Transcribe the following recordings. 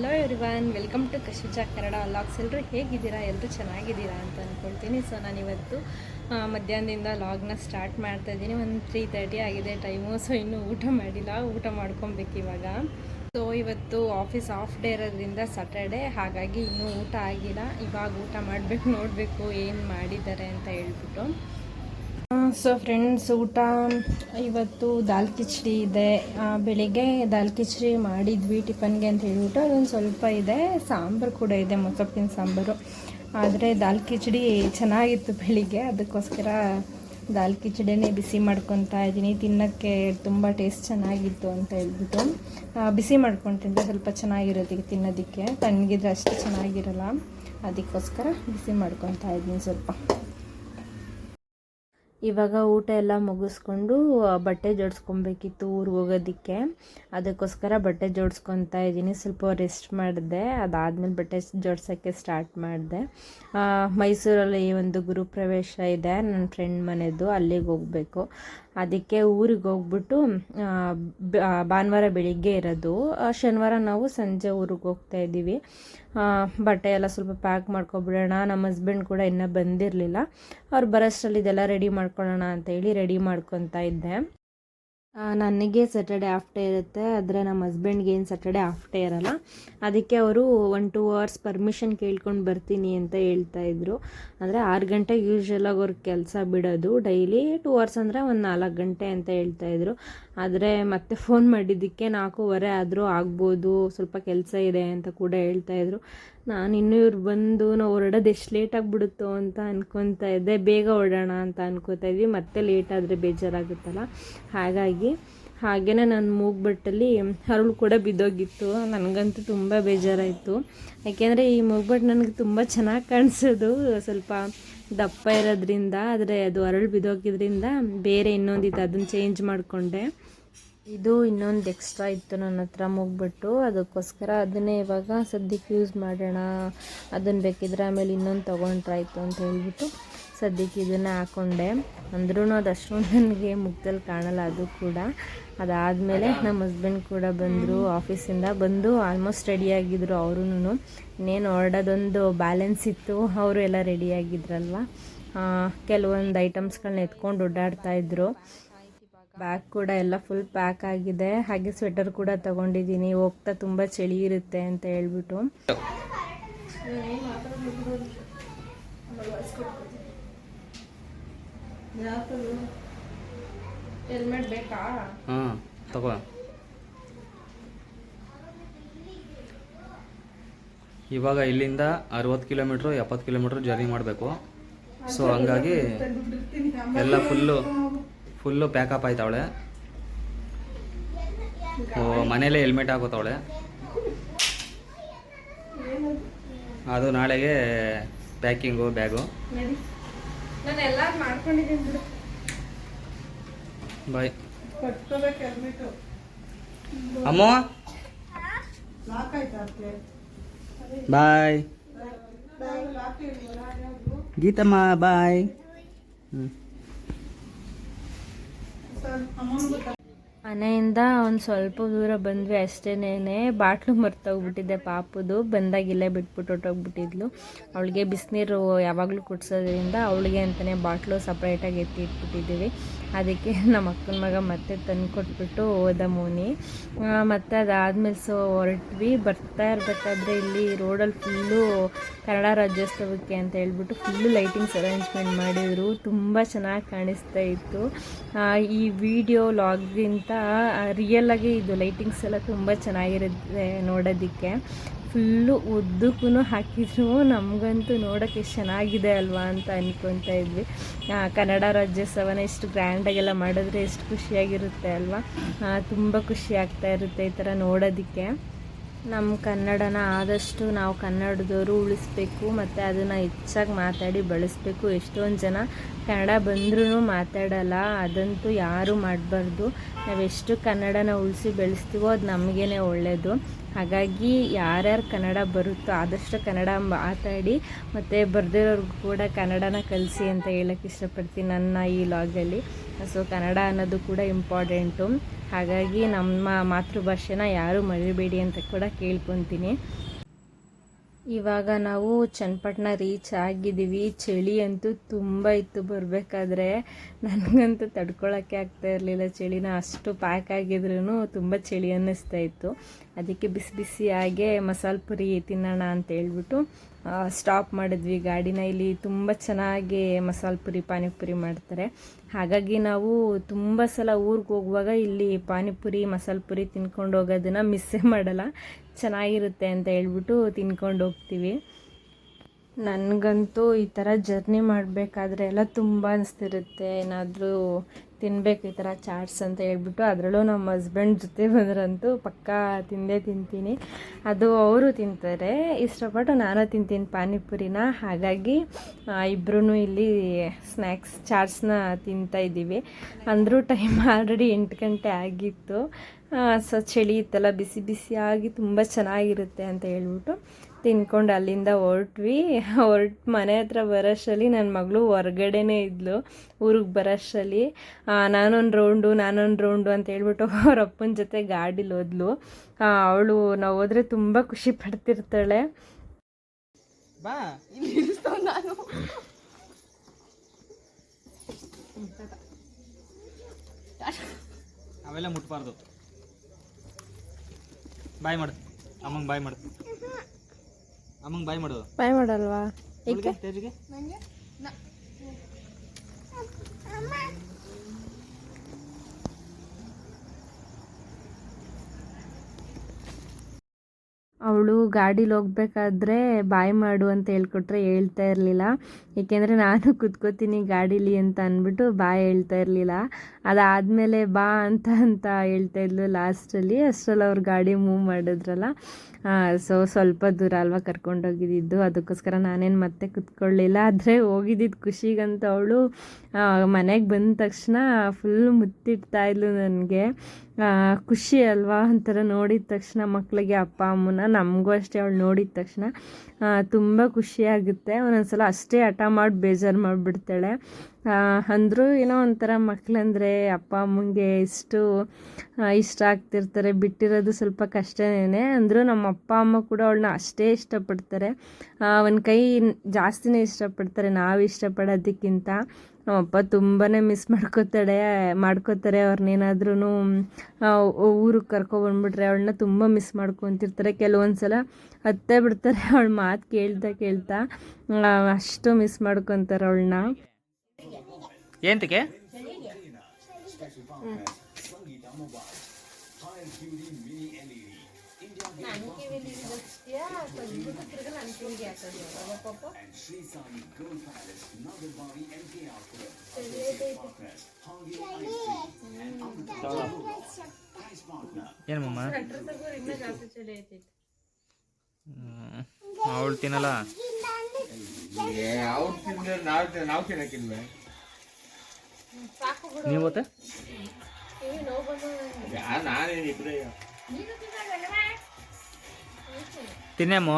Hello everyone welcome to ಕಶುಜಾ Kannada vlogs ಎಲ್ಲರೂ ಹೇಗಿದ್ದೀರಾ? ಎಲ್ಲರೂ ಚೆನ್ನಾಗಿದ್ದೀರಾ ಅಂತ ಅಂದ್ಕೊಳ್ತೀನಿ ಸೊ ನಾನು ಇವತ್ತು ಮಧ್ಯಾಹ್ನದಿಂದ ಲಾಗ್ನ ಸ್ಟಾರ್ಟ್ ಮಾಡ್ತಾ ಇದ್ದೀನಿ. ಒಂದು ತ್ರೀ ತರ್ಟಿ ಆಗಿದೆ ಟೈಮು ಸೊ ಇನ್ನೂ ಊಟ ಮಾಡಿಲ್ಲ. ಊಟ ಮಾಡ್ಕೊಬೇಕು ಇವಾಗ. ಸೊ ಇವತ್ತು ಆಫೀಸ್ ಆಫ್ ಡೇ ಇರೋದ್ರಿಂದ ಸ್ಯಾಟರ್ಡೆ ಹಾಗಾಗಿ ಇನ್ನೂ ಊಟ ಆಗಿಲ್ಲ. ಇವಾಗ ಊಟ ಮಾಡಬೇಕು, ನೋಡಬೇಕು, ಏನು ಮಾಡಿದ್ದಾರೆ ಅಂತ ಹೇಳ್ಬಿಟ್ಟು. ಸೊ ಫ್ರೆಂಡ್ಸ್ ಊಟ, ಇವತ್ತು ದಾಲ್ ಕಿಚಡಿ ಇದೆ. ಬೆಳಿಗ್ಗೆ ದಾಲ್ ಕಿಚಡಿ ಮಾಡಿದ್ವಿ ಟಿಫನ್ಗೆ ಅಂತ ಹೇಳಿಬಿಟ್ಟು. ಅದೊಂದು ಸ್ವಲ್ಪ ಇದೆ. ಸಾಂಬಾರು ಕೂಡ ಇದೆ ಮೊಸಪ್ಪಿನ ಸಾಂಬಾರು. ಆದರೆ ದಾಲ್ ಕಿಚಡಿ ಚೆನ್ನಾಗಿತ್ತು ಬೆಳಿಗ್ಗೆ. ಅದಕ್ಕೋಸ್ಕರ ದಾಲ್ ಕಿಚಡಿನೇ ಬಿಸಿ ಮಾಡ್ಕೊತಾ ಇದ್ದೀನಿ. ತಿನ್ನೋಕ್ಕೆ ತುಂಬ ಟೇಸ್ಟ್ ಚೆನ್ನಾಗಿತ್ತು ಅಂತ ಹೇಳ್ಬಿಟ್ಟು. ಬಿಸಿ ಮಾಡ್ಕೊಂಡು ತಿಂದರೆ ಸ್ವಲ್ಪ ಚೆನ್ನಾಗಿರುತ್ತೆ ತಿನ್ನೋದಕ್ಕೆ. ತಣ್ಣಗಿದ್ರೆ ಅಷ್ಟು ಚೆನ್ನಾಗಿರಲ್ಲ. ಅದಕ್ಕೋಸ್ಕರ ಬಿಸಿ ಮಾಡ್ಕೊತಾ ಇದ್ದೀನಿ ಸ್ವಲ್ಪ. ಇವಾಗ ಊಟ ಎಲ್ಲ ಮುಗಿಸ್ಕೊಂಡು ಬಟ್ಟೆ ಜೋಡಿಸ್ಕೊಬೇಕಿತ್ತು ಊರಿಗೆ ಹೋಗೋದಕ್ಕೆ. ಅದಕ್ಕೋಸ್ಕರ ಬಟ್ಟೆ ಜೋಡಿಸ್ಕೊತಾ ಇದ್ದೀನಿ. ಸ್ವಲ್ಪ ರೆಸ್ಟ್ ಮಾಡಿದೆ. ಅದಾದಮೇಲೆ ಬಟ್ಟೆ ಜೋಡ್ಸೋಕ್ಕೆ ಸ್ಟಾರ್ಟ್ ಮಾಡಿದೆ. ಮೈಸೂರಲ್ಲಿ ಒಂದು ಗುರುಪ್ರವೇಶ ಇದೆ. ನನ್ನ ಫ್ರೆಂಡ್ ಮನೆಯದು ಅಲ್ಲಿಗೆ ಹೋಗಬೇಕು. ಅದಕ್ಕೆ ಊರಿಗೆ ಹೋಗ್ಬಿಟ್ಟು ಭಾನುವಾರ ಬೆಳಿಗ್ಗೆ ಇರೋದು. ಶನಿವಾರ ನಾವು ಸಂಜೆ ಊರಿಗೆ ಹೋಗ್ತಾ ಇದ್ದೀವಿ. ಬಟ್ಟೆ ಎಲ್ಲ ಸ್ವಲ್ಪ ಪ್ಯಾಕ್ ಮಾಡ್ಕೊಬಿಡೋಣ. ನಮ್ಮ ಹಸ್ಬೆಂಡ್ ಕೂಡ ಇನ್ನೂ ಬಂದಿರಲಿಲ್ಲ. ಅವ್ರು ಬರೋಷ್ಟರಲ್ಲಿ ಇದೆಲ್ಲ ರೆಡಿ ಮಾಡ್ಕೊಳ್ಳೋಣ ಅಂತ ಹೇಳಿ ರೆಡಿ ಮಾಡ್ಕೊತಾ ಇದ್ದೆ. ನನಗೆ ಸ್ಯಾಟರ್ಡೆ ಆಫ್ ಡೇ ಇರುತ್ತೆ, ಆದರೆ ನಮ್ಮ ಹಸ್ಬೆಂಡ್ಗೆ ಏನು ಸ್ಯಾಟರ್ಡೆ ಆಫ್ ಡೇ ಇರಲ್ಲ. ಅದಕ್ಕೆ ಅವರು ಒನ್ ಟೂ ಅವರ್ಸ್ ಪರ್ಮಿಷನ್ ಕೇಳ್ಕೊಂಡು ಬರ್ತೀನಿ ಅಂತ ಹೇಳ್ತಾ ಇದ್ರು. ಅಂದರೆ ಆರು ಗಂಟೆಗೆ ಯೂಶ್ವಲಾಗಿ ಅವ್ರಿಗೆ ಕೆಲಸ ಬಿಡೋದು. ಡೈಲಿ ಟೂ ಅವರ್ಸ್ ಅಂದರೆ ಒಂದು ನಾಲ್ಕು ಗಂಟೆ ಅಂತ ಹೇಳ್ತಾ ಇದ್ರು. ಆದರೆ ಮತ್ತೆ ಫೋನ್ ಮಾಡಿದ್ದಕ್ಕೆ ನಾಲ್ಕೂವರೆ ಆದರೂ ಆಗ್ಬೋದು, ಸ್ವಲ್ಪ ಕೆಲಸ ಇದೆ ಅಂತ ಕೂಡ ಹೇಳ್ತಾ ಇದ್ರು. ನಾನು ಇನ್ನೂ ಇವ್ರು ಬಂದು ನಾವು ಹೊರಡೋದು ಎಷ್ಟು ಲೇಟ್ ಆಗಿಬಿಡುತ್ತೋ ಅಂತ ಅನ್ಕೊತಾ ಇದ್ದೆ. ಬೇಗ ಹೊರಡೋಣ ಅಂತ ಅನ್ಕೋತಾ ಇದ್ವಿ. ಮತ್ತೆ ಲೇಟ್ ಆದರೆ ಬೇಜಾರಾಗುತ್ತಲ್ಲ? ಹಾಗಾಗಿ ಹಾಗೆಯೇ ನನ್ನ ಮೂಗ್ಬಟ್ಟಲ್ಲಿ ಅರಳು ಕೂಡ ಬಿದ್ದೋಗಿತ್ತು. ನನಗಂತೂ ತುಂಬ ಬೇಜಾರಾಯಿತು. ಯಾಕೆಂದರೆ ಈ ಮೂಗ್ಬಟ್ಟು ನನಗೆ ತುಂಬ ಚೆನ್ನಾಗಿ ಕಾಣಿಸೋದು. ಸ್ವಲ್ಪ ದಪ್ಪ ಇರೋದ್ರಿಂದ, ಆದರೆ ಅದು ಅರಳು ಬಿದ್ದೋಗಿದ್ರಿಂದ ಬೇರೆ ಇನ್ನೊಂದಿತ್ತು, ಅದನ್ನು ಚೇಂಜ್ ಮಾಡಿಕೊಂಡೆ. ಇದು ಇನ್ನೊಂದು ಎಕ್ಸ್ಟ್ರಾ ಇತ್ತು ನನ್ನ ಹತ್ರ ಮುಗ್ಬಿಟ್ಟು, ಅದಕ್ಕೋಸ್ಕರ ಅದನ್ನೇ ಇವಾಗ ಸದ್ಯಕ್ಕೆ ಯೂಸ್ ಮಾಡೋಣ ಅದನ್ನು ಬೇಕಿದ್ರೆ ಆಮೇಲೆ ಇನ್ನೊಂದು ತೊಗೊಂಡ್ರಾಯ್ತು ಅಂತ ಹೇಳ್ಬಿಟ್ಟು. ಸದ್ಯಕ್ಕೆ ಇದನ್ನು ಹಾಕ್ಕೊಂಡೆ ಅಂದ್ರೂ ಅದು ಅಷ್ಟೊಂದು ನನಗೆ ಮುಖದಲ್ಲಿ ಕಾಣಲ್ಲ ಅದು ಕೂಡ. ಅದಾದಮೇಲೆ ನಮ್ಮ ಹಸ್ಬೆಂಡ್ ಕೂಡ ಬಂದರು ಆಫೀಸಿಂದ ಬಂದು ಆಲ್ಮೋಸ್ಟ್ ರೆಡಿಯಾಗಿದ್ದರು ಅವ್ರೂ ಇನ್ನೇನು ಹೊರಡೋದೊಂದು ಬ್ಯಾಲೆನ್ಸ್ ಇತ್ತು ಅವರು ಎಲ್ಲ ರೆಡಿಯಾಗಿದ್ರಲ್ವ ಕೆಲವೊಂದು ಐಟಮ್ಸ್ಗಳನ್ನ ಎತ್ಕೊಂಡು ಓಡಾಡ್ತಾ ಇದ್ರು. ಬ್ಯಾಗ್ ಕೂಡ ಎಲ್ಲ ಫುಲ್ ಪ್ಯಾಕ್ ಆಗಿದೆ. ಹಾಗೆ ಸ್ವೆಟರ್ ಕೂಡ ತಗೊಂಡಿದ್ದೀನಿ. ಹೋಗ್ತಾ ತುಂಬ ಚಳಿ ಇರುತ್ತೆ ಅಂತ ಹೇಳ್ಬಿಟ್ಟು. ಹೆಲ್ಮೆಟ್ ಬೇಕಾ? ಹಾಂ ತಗೋ. ಇವಾಗ ಇಲ್ಲಿಂದ ಅರವತ್ತು ಕಿಲೋಮೀಟ್ರು ಎಪ್ಪತ್ತು ಕಿಲೋಮೀಟ್ರ್ ಜರ್ನಿ ಮಾಡಬೇಕು. ಸೊ ಹಂಗಾಗಿ ಎಲ್ಲ ಫುಲ್ಲು ಫುಲ್ಲು ಪ್ಯಾಕಪ್ ಆಯ್ತಾವಳೆ. ಓ ಮನೇಲೇ ಹೆಲ್ಮೆಟ್ ಹಾಕೋತಾವಳೆ. ಅದು ನಾಳೆಗೆ ಪ್ಯಾಕಿಂಗು ಬ್ಯಾಗು ನಾನು ಎಲ್ಲ ಮಾಡ್ಕೊಂಡಿದ್ದೀನಿ ಬಿಡು. ಬಾಯ್ ಕಟ್ಕೋಬೇಕು ಹೆಲ್ಮೆಟು. ಅಮ್ಮ? ಬಾಯ್ ಗೀತಮ್ಮ ಬಾಯ್ ಹ್ಞೂ ಮನೆಯಿಂದ ಒಂದು ಸ್ವಲ್ಪ ದೂರ ಬಂದ್ವಿ ಅಷ್ಟೇನೇ ಬಾಟ್ಲು ಮರ್ತೋಗ್ಬಿಟ್ಟಿದ್ದೆ ಪಾಪದು. ಬಂದಾಗಿಲ್ಲೇ ಬಿಟ್ಬಿಟ್ಟು ಹೊಟ್ಟೋಗ್ಬಿಟ್ಟಿದ್ಲು ಅವಳಿಗೆ ಬಿಸಿನೀರು ಯಾವಾಗಲೂ ಕುಡ್ಸೋದ್ರಿಂದ ಅವಳಿಗೆ ಅಂತಲೇ ಬಾಟ್ಲು ಸಪ್ರೇಟಾಗಿ ಎತ್ತಿ ಇಟ್ಬಿಟ್ಟಿದ್ದೀವಿ. ಅದಕ್ಕೆ ನಮ್ಮ ಅಕ್ಕನ ಮಗ ಮತ್ತೆ ತಂದು ಕೊಟ್ಬಿಟ್ಟು ಹೋದ ಮೋನಿ. ಮತ್ತು ಅದಾದಮೇಲೆ ಸೊ ಹೊರಟ್ವಿ. ಬರ್ತಾ ಇರಬೇಕಾದ್ರೆ ಇಲ್ಲಿ ರೋಡಲ್ಲಿ ಫುಲ್ಲು ಕನ್ನಡ ರಾಜ್ಯೋತ್ಸವಕ್ಕೆ ಅಂತ ಹೇಳ್ಬಿಟ್ಟು ಫುಲ್ಲು ಲೈಟಿಂಗ್ಸ್ ಅರೇಂಜ್ಮೆಂಟ್ ಮಾಡಿದರು. ತುಂಬ ಚೆನ್ನಾಗಿ ಕಾಣಿಸ್ತಾ ಇತ್ತು. ಈ ವಿಡಿಯೋ ಲಾಗ್ಗಿಂತ ರಿಯಲ್ ಆಗಿ ಇದು ಲೈಟಿಂಗ್ಸ್ ಎಲ್ಲ ತುಂಬ ಚೆನ್ನಾಗಿರುತ್ತೆ ನೋಡೋದಕ್ಕೆ. ಫುಲ್ಲು ಉದ್ದಕ್ಕೂ ಹಾಕಿದ್ರು. ನಮಗಂತೂ ನೋಡೋಕ್ಕೆ ಎಷ್ಟು ಚೆನ್ನಾಗಿದೆ ಅಲ್ವಾ ಅಂತ ಅನ್ಕೊತಾ ಇದ್ವಿ. ಕನ್ನಡ ರಾಜ್ಯೋತ್ಸವನ ಎಷ್ಟು ಗ್ರ್ಯಾಂಡಾಗೆಲ್ಲ ಮಾಡಿದ್ರೆ ಎಷ್ಟು ಖುಷಿಯಾಗಿರುತ್ತೆ ಅಲ್ವಾ? ತುಂಬ ಖುಷಿ ಆಗ್ತಾ ಇರುತ್ತೆ ಈ ಥರ ನೋಡೋದಕ್ಕೆ. ನಮ್ಮ ಕನ್ನಡನ ಆದಷ್ಟು ನಾವು ಕನ್ನಡದವರು ಉಳಿಸ್ಬೇಕು, ಮತ್ತು ಅದನ್ನು ಹೆಚ್ಚಾಗಿ ಮಾತಾಡಿ ಬಳಸಬೇಕು. ಎಷ್ಟೊಂದು ಜನ ಕನ್ನಡ ಬಂದ್ರೂ ಮಾತಾಡಲ್ಲ, ಅದಂತೂ ಯಾರೂ ಮಾಡಬಾರ್ದು. ನಾವೆಷ್ಟು ಕನ್ನಡನ ಉಳಿಸಿ ಬೆಳೆಸ್ತೀವೋ ಅದು ನಮಗೇ ಒಳ್ಳೆಯದು ಹಾಗಾಗಿ ಯಾರ್ಯಾರು ಕನ್ನಡ ಬರುತ್ತೋ ಆದಷ್ಟು ಕನ್ನಡ ಮಾತಾಡಿ, ಮತ್ತು ಬರ್ದಿರೋರ್ಗು ಕೂಡ ಕನ್ನಡನ ಕಲಿಸಿ ಅಂತ ಹೇಳಕ್ಕೆ ಇಷ್ಟಪಡ್ತೀನಿ ನನ್ನ ಈ ಲಾಗಲ್ಲಿ ಸೊ ಕನ್ನಡ ಅನ್ನೋದು ಕೂಡ ಇಂಪಾರ್ಟೆಂಟು ಹಾಗಾಗಿ ನಮ್ಮ ಮಾತೃಭಾಷೆನ ಯಾರೂ ಮರಿಬೇಡಿ ಅಂತ ಕೂಡ ಕೇಳ್ಕೊತೀನಿ. ಇವಾಗ ನಾವು ಚನ್ನಪಟ್ಟಣ ರೀಚ್ ಆಗಿದ್ದೀವಿ. ಚಳಿ ಅಂತೂ ತುಂಬ ಇತ್ತು ಬರಬೇಕಾದ್ರೆ. ನನಗಂತೂ ತಡ್ಕೊಳ್ಳೋಕ್ಕೆ ಆಗ್ತಾ ಇರಲಿಲ್ಲ. ಚಳಿನ ಅಷ್ಟು ಪ್ಯಾಕ್ ಆಗಿದ್ರೂ ತುಂಬ ಚಳಿ ಅನ್ನಿಸ್ತಾ ಇತ್ತು. ಅದಕ್ಕೆ ಬಿಸಿ ಬಿಸಿಯಾಗೆ ಮಸಾಲೆ ಪುರಿ ತಿನ್ನೋಣ ಅಂತ ಹೇಳ್ಬಿಟ್ಟು ಸ್ಟಾಪ್ ಮಾಡಿದ್ವಿ. ಗಾಡಿನ ಇಲ್ಲಿ ತುಂಬ ಚೆನ್ನಾಗಿ ಮಸಾಲೆ ಪುರಿ, ಪಾನಿಪುರಿ ಮಾಡ್ತಾರೆ. ಹಾಗಾಗಿ ನಾವು ತುಂಬ ಸಲ ಊರಿಗೆ ಹೋಗುವಾಗ ಇಲ್ಲಿ ಪಾನಿಪುರಿ, ಮಸಾಲೆ ಪುರಿ ತಿನ್ಕೊಂಡು ಹೋಗೋದನ್ನು ಮಿಸ್ಸೇ ಮಾಡಲ್ಲ. ಚೆನ್ನಾಗಿರುತ್ತೆ ಅಂತ ಹೇಳ್ಬಿಟ್ಟು ತಿನ್ಕೊಂಡು ಹೋಗ್ತೀವಿ. ನನಗಂತೂ ಈ ಥರ ಜರ್ನಿ ಮಾಡಬೇಕಾದ್ರೆ ಎಲ್ಲ ತುಂಬ ಅನಿಸ್ತಿರುತ್ತೆ. ಏನಾದರೂ ತಿನ್ಬೇಕು ಈ ಥರ ಚಾಟ್ಸ್ ಅಂತ ಹೇಳ್ಬಿಟ್ಟು ಅದರಲ್ಲೂ ನಮ್ಮ ಹಸ್ಬೆಂಡ್ ಜೊತೆ ಬಂದ್ರಂತೂ ಪಕ್ಕಾ ತಿಂದೇ ತಿಂತೀನಿ. ಅದು ಅವರು ತಿಂತಾರೆ. ಇಷ್ಟಪಟ್ಟು ನಾನು ತಿಂತೀನಿ ಪಾನಿಪುರಿನ. ಹಾಗಾಗಿ ಇಬ್ಬರೂ ಇಲ್ಲಿ ಸ್ನ್ಯಾಕ್ಸ್ ಚಾಟ್ಸ್ನ ತಿಂತಾ ಇದ್ದೀವಿ. ಅಂದರೂ ಟೈಮ್ ಆಲ್ರೆಡಿ ಎಂಟು ಗಂಟೆ ಆಗಿತ್ತು. ಸೊ, ಚಳಿ ಇತ್ತಲ್ಲ, ಬಿಸಿ ಬಿಸಿಯಾಗಿ ತುಂಬ ಚೆನ್ನಾಗಿರುತ್ತೆ ಅಂತ ಹೇಳ್ಬಿಟ್ಟು ತಿನ್ಕೊಂಡು ಅಲ್ಲಿಂದ ಹೊರಟ್ವಿ. ಹೊರಟು ಮನೆ ಹತ್ರ ಬರೋಷ್ಟರಲ್ಲಿ ನನ್ನ ಮಗಳು ಹೊರ್ಗಡೆನೇ ಇದ್ಲು ಊರಿಗೆ ಬರೋಷ್ಟರಲ್ಲಿ. ನಾನೊಂದು ರೌಂಡು ನಾನೊಂದು ರೌಂಡು ಅಂತ ಹೇಳ್ಬಿಟ್ಟು ಅವ್ರ ಅಪ್ಪನ ಜೊತೆ ಗಾಡೀಲಿ ಹೋದ್ಲು. ಅವಳು ನಾವು ಹೋದ್ರೆ ತುಂಬ ಖುಷಿ ಪಡ್ತಿರ್ತಾಳೆ. ಬಾ ನಾನು? ಅವೆಲ್ಲ ಮುಟ್ಬಾರ್ದು. ಬಾಯ್ ಮಾಡು. ಅಮ್ಮಂಗೆ ಬಾಯ್ ಮಾಡು. ಅಮ್ಮಂಗೆ ಬಾಯ್ ಮಾಡು ಬಾಯ್ ಮಾಡಲ್ವಾ? ಹುಡ್ಗಿ, ತೇಜಿಗೆ ಅವಳು ಗಾಡೀಲಿ ಹೋಗ್ಬೇಕಾದ್ರೆ ಬಾಯ್ ಮಾಡು ಅಂತ ಹೇಳ್ಕೊಟ್ರೆ ಹೇಳ್ತಾ ಇರಲಿಲ್ಲ. ಏಕೆಂದರೆ ನಾನು ಕುತ್ಕೋತೀನಿ ಗಾಡೀಲಿ ಅಂತ ಅಂದ್ಬಿಟ್ಟು ಬಾಯ್ ಹೇಳ್ತಾ ಇರಲಿಲ್ಲ. ಅದಾದಮೇಲೆ ಬಾ ಅಂತ ಅಂತ ಹೇಳ್ತಾ ಇದ್ಲು ಲಾಸ್ಟಲ್ಲಿ. ಅಷ್ಟರಲ್ಲಿ ಅವ್ರು ಗಾಡಿ ಮೂವ್ ಮಾಡಿದ್ರಲ್ಲ. ಸೊ ಸ್ವಲ್ಪ ದೂರ ಅಲ್ವಾ ಕರ್ಕೊಂಡೋಗಿದ್ದು. ಅದಕ್ಕೋಸ್ಕರ ನಾನೇನು ಮತ್ತೆ ಕುತ್ಕೊಳ್ಳಿಲ್ಲ. ಆದರೆ ಹೋಗಿದ್ದಿದ್ದು ಖುಷಿಗಂತ ಅವಳು ಮನೆಗೆ ಬಂದ ತಕ್ಷಣ ಫುಲ್ ಮುತ್ತಿಡ್ತಾ ಇದ್ಲು ನನಗೆ. ಖುಷಿ ಅಲ್ವಾ? ಒಂಥರ ನೋಡಿದ ತಕ್ಷಣ ಮಕ್ಕಳಿಗೆ ಅಪ್ಪ, ಅಮ್ಮನ ನಮಗೂ ಅಷ್ಟೇ ಅವಳು ನೋಡಿದ ತಕ್ಷಣ. ತುಂಬ ಖುಷಿಯಾಗುತ್ತೆ ಒಂದೊಂದು ಸಲ ಅಷ್ಟೇ ಹಠ ಮಾಡಿ ಬೇಜಾರು ಮಾಡಿಬಿಡ್ತಾಳೆ. ಅಂದರೂ ಏನೋ ಒಂಥರ ಮಕ್ಕಳಂದರೆ ಅಪ್ಪ, ಅಮ್ಮಂಗೆ ಇಷ್ಟು ಇಷ್ಟ ಆಗ್ತಿರ್ತಾರೆ. ಬಿಟ್ಟಿರೋದು ಸ್ವಲ್ಪ ಕಷ್ಟನೇ ಅಂದರೂ ನಮ್ಮ ಅಪ್ಪ, ಅಮ್ಮ ಕೂಡ ಅವಳನ್ನ ಅಷ್ಟೇ ಇಷ್ಟಪಡ್ತಾರೆ. ಒಂದು ಕೈ ಜಾಸ್ತಿನೇ ಇಷ್ಟಪಡ್ತಾರೆ. ನಾವು ಇಷ್ಟಪಡೋದಕ್ಕಿಂತ ನಮ್ಮಪ್ಪ ತುಂಬಾ ಮಿಸ್ ಮಾಡ್ಕೋತಾಳೆ, ಮಾಡ್ಕೋತಾರೆ ಅವ್ರನ್ನೇನಾದ್ರೂ ಊರಿಗೆ ಕರ್ಕೊಬಂದ್ಬಿಟ್ರೆ ಅವಳನ್ನ ತುಂಬ ಮಿಸ್ ಮಾಡ್ಕೊತಿರ್ತಾರೆ. ಕೆಲವೊಂದು ಸಲ ಹತ್ತೇ ಬಿಡ್ತಾರೆ. ಅವಳ ಮಾತು ಕೇಳ್ತಾ ಕೇಳ್ತಾ ಅಷ್ಟು ಮಿಸ್ ಮಾಡ್ಕೊತಾರೆ ಅವಳನ್ನ. ಏಂತಕ್ಕೆ ಏನಮ್ಮ ಅವಳು ತಿನ್ನಲ್ಲ? ಅವ್ರು ತಿನ್ನೇಮೋ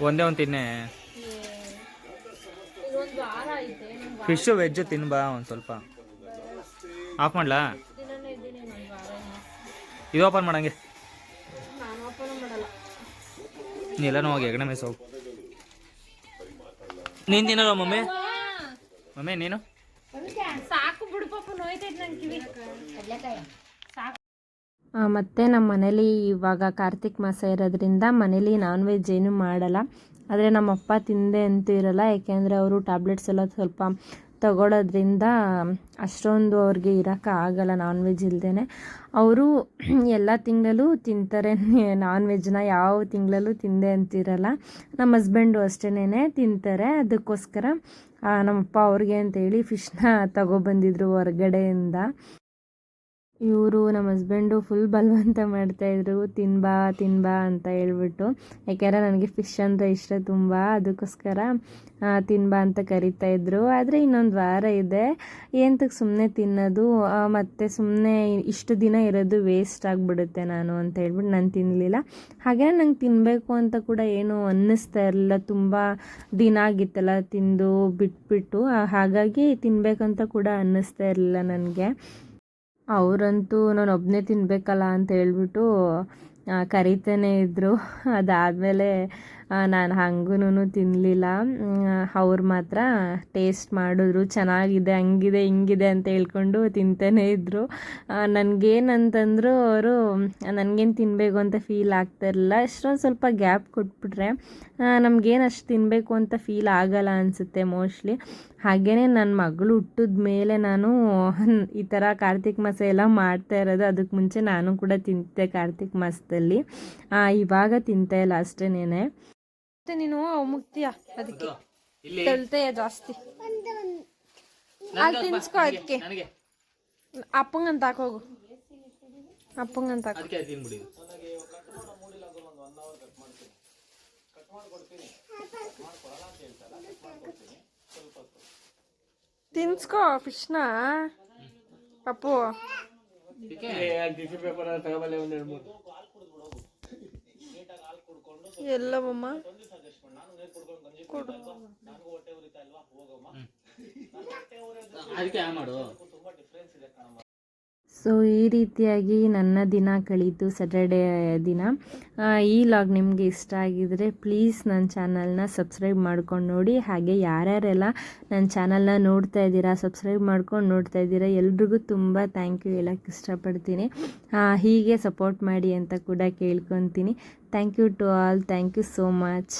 ಒಂದೇ ಒಂದು ತಿನ್ನೆ. ಫಿಶು ವೆಜ್ ತಿನ್ಬಾ ಒಂದು ಸ್ವಲ್ಪ. ಆಫ್ ಮಾಡ್ಲಾ? ಇದು ಓಪನ್ ಮಾಡಂಗೆ. ನೀಲೆನೋ ಹೋಗಿ ಹೆಗಣೆ ಮೇಸ ಹೋಗು ನೀನು ತಿನ್ನಲ್ಲ ಮಮ್ಮಿ? ಮಮ್ಮಿ ನೀನು? ಸಾಕು ಬಿಡು ಪಾಪ ನೋಯ್ತೈತೆ ನನ್ನ ಕಿವಿ. ಮತ್ತು ನಮ್ಮ ಮನೇಲಿ ಇವಾಗ ಕಾರ್ತಿಕ್ ಮಾಸ ಇರೋದ್ರಿಂದ ಮನೇಲಿ ನಾನ್ ವೆಜ್ ಏನೂ ಮಾಡಲ್ಲ. ಆದರೆ ನಮ್ಮ ಅಪ್ಪ ತಿಂದೆ ಅಂತೂ ಇರಲ್ಲ ಯಾಕೆಂದ್ರೆ ಅವರು ಟ್ಯಾಬ್ಲೆಟ್ಸ್ ಎಲ್ಲ ಸ್ವಲ್ಪ ತಗೊಳ್ಳೋದ್ರಿಂದ ಅಷ್ಟೊಂದು ಅವ್ರಿಗೆ ಇರೋಕ್ಕೆ ಆಗಲ್ಲ ನಾನ್ ವೆಜ್ ಇಲ್ಲದೇ ಅವರು ಎಲ್ಲ ತಿಂಗಳಲ್ಲೂ ತಿಂತಾರೆ. ನಾನ್ ವೆಜ್ನ ಯಾವ ತಿಂಗಳಲ್ಲೂ ತಿಂದೆ ಅಂತಿರಲ್ಲ. ನಮ್ಮ ಹಸ್ಬೆಂಡು ಅಷ್ಟೇನೆ ತಿಂತಾರೆ. ಅದಕ್ಕೋಸ್ಕರ ನಮ್ಮಪ್ಪ ಅವ್ರಿಗೆ ಅಂತೇಳಿ ಫಿಶ್ನ ತಗೊಬಂದಿದ್ರು ಹೊರಗಡೆಯಿಂದ. ಇವರು ನಮ್ಮ ಹಸ್ಬೆಂಡು ಫುಲ್ ಬಲವಂತ ಮಾಡ್ತಾಯಿದ್ರು ತಿನ್ಬಾ ತಿನ್ಬಾ ಅಂತ ಹೇಳ್ಬಿಟ್ಟು. ಯಾಕೆಂದರೆ ನನಗೆ ಫಿಶ್ ಅಂದರೆ ಇಷ್ಟ ತುಂಬ. ಅದಕ್ಕೋಸ್ಕರ ತಿನ್ಬಾ ಅಂತ ಕರಿತಾ ಇದ್ರು. ಆದರೆ ಇನ್ನೊಂದು ವಾರ ಇದೆ. ಏನಂತಕ್ಕೆ ಸುಮ್ಮನೆ ತಿನ್ನೋದು? ಮತ್ತು ಸುಮ್ಮನೆ ಇಷ್ಟು ದಿನ ಇರೋದು ವೇಸ್ಟ್ ಆಗಿಬಿಡುತ್ತೆ ನಾನು ಅಂತ ಹೇಳ್ಬಿಟ್ಟು ನಾನು ತಿನ್ನಲಿಲ್ಲ ಹಾಗೆ ನಂಗೆ ತಿನ್ನಬೇಕು ಅಂತ ಕೂಡ ಏನು ಅನ್ನಿಸ್ತಾ ಇರಲಿಲ್ಲ. ತುಂಬ ದಿನ ಆಗಿತ್ತಲ್ಲ ತಿಂದು ಬಿಟ್ಬಿಟ್ಟು. ಹಾಗಾಗಿ ತಿನ್ನಬೇಕಂತ ಕೂಡ ಅನ್ನಿಸ್ತಾ ಇರಲಿಲ್ಲ ನನಗೆ. ಅವರಂತೂ ನಾನು ಒಬ್ಬನೇ ತಿನ್ನಬೇಕಲ್ಲ ಅಂತ ಹೇಳ್ಬಿಟ್ಟು ಕರಿತಾನೇ ಇದ್ದರು ಅದಾದಮೇಲೆ ನಾನು ಹಂಗೂ ತಿನ್ನಲಿಲ್ಲ ಅವ್ರು ಮಾತ್ರ ಟೇಸ್ಟ್ ಮಾಡಿದ್ರು. ಚೆನ್ನಾಗಿದೆ, ಹಂಗಿದೆ, ಹಿಂಗಿದೆ ಅಂತ ಹೇಳ್ಕೊಂಡು ತಿಂತಾನೇ ಇದ್ದರು ನನಗೇನಂತಂದ್ರು ಅವರು, ನನಗೇನು ತಿನ್ನಬೇಕು ಅಂತ ಫೀಲ್ ಆಗ್ತಾ ಇರಲಿಲ್ಲ. ಎಷ್ಟೊಂದು ಸ್ವಲ್ಪ ಗ್ಯಾಪ್ ಕೊಟ್ಬಿಟ್ರೆ ನಮಗೇನು ಅಷ್ಟು ತಿನ್ನಬೇಕು ಅಂತ ಫೀಲ್ ಆಗಲ್ಲ ಅನಿಸುತ್ತೆ ಮೋಸ್ಟ್ಲಿ ಹಾಗೇ ನನ್ನ ಮಗಳು ಹುಟ್ಟಿದ ಮೇಲೆ ನಾನು ಈ ಥರ ಕಾರ್ತಿಕ್ ಮಾಸ ಎಲ್ಲ ಮಾಡ್ತಾ ಇರೋದು. ಅದಕ್ಕೆ ಮುಂಚೆ ನಾನು ಕೂಡ ತಿಂತೆ ಕಾರ್ತಿಕ್ ಮಾಸದಲ್ಲಿ. ಆ, ಇವಾಗ ತಿಂತಾ ಇಲ್ಲ ಅಷ್ಟೇನೇನೆ ಮತ್ತೆ ನೀನು ಅವು ಮುಗ್ತೀಯ ಅದಕ್ಕೆ ತಳ್ತೆಯ ಜಾಸ್ತಿ? ಅಲ್ಲಿ ತಿನ್ಸ್ಕೊ ಅದಕ್ಕೆ. ನನಗೆ. ಅಪ್ಪಂಗಂತ ಹಾಕೋಗು ಅಪ್ಪಂಗಂತ ಹಾಕೋ. ಅದಕ್ಕೆ ತಿನ್ಬಿಡಿ ತಿನ್ಸ್ಕೊ ಫಿಶ್ನ. ಪಪ್ಪು. ಟಿಶ್ಯೂ ಪೇಪರ್ ತಗೋಬಲ್ಲೆ ಒಂದೆರಡು ಮೂರು. ಎಲ್ಲವಮ್ಮ? ಕೊಡು. ಅದಕ್ಕೆ ಮಾಡು. ಸೊ ಈ ರೀತಿಯಾಗಿ ನನ್ನ ದಿನ ಕಳೀತು ಸ್ಯಾಟರ್ಡೇ ದಿನ. ಈ ಲಾಗ್ ನಿಮಗೆ ಇಷ್ಟ ಆಗಿದರೆ ಪ್ಲೀಸ್ ನನ್ನ ಚಾನಲ್ನ ಸಬ್ಸ್ಕ್ರೈಬ್ ಮಾಡ್ಕೊಂಡು ನೋಡಿ. ಹಾಗೆ ಯಾರ್ಯಾರೆಲ್ಲ ನನ್ನ ಚಾನಲ್ನ ನೋಡ್ತಾ ಇದ್ದೀರಾ ಸಬ್ಸ್ಕ್ರೈಬ್ ಮಾಡ್ಕೊಂಡು ನೋಡ್ತಾ ಇದ್ದೀರಾ, ಎಲ್ರಿಗೂ ತುಂಬ ಥ್ಯಾಂಕ್ ಯು ಹೇಳಕ್ಕೆ ಇಷ್ಟಪಡ್ತೀನಿ. ಹೀಗೆ ಸಪೋರ್ಟ್ ಮಾಡಿ ಅಂತ ಕೂಡ ಕೇಳ್ಕೊತೀನಿ. Thank you to all thank you so much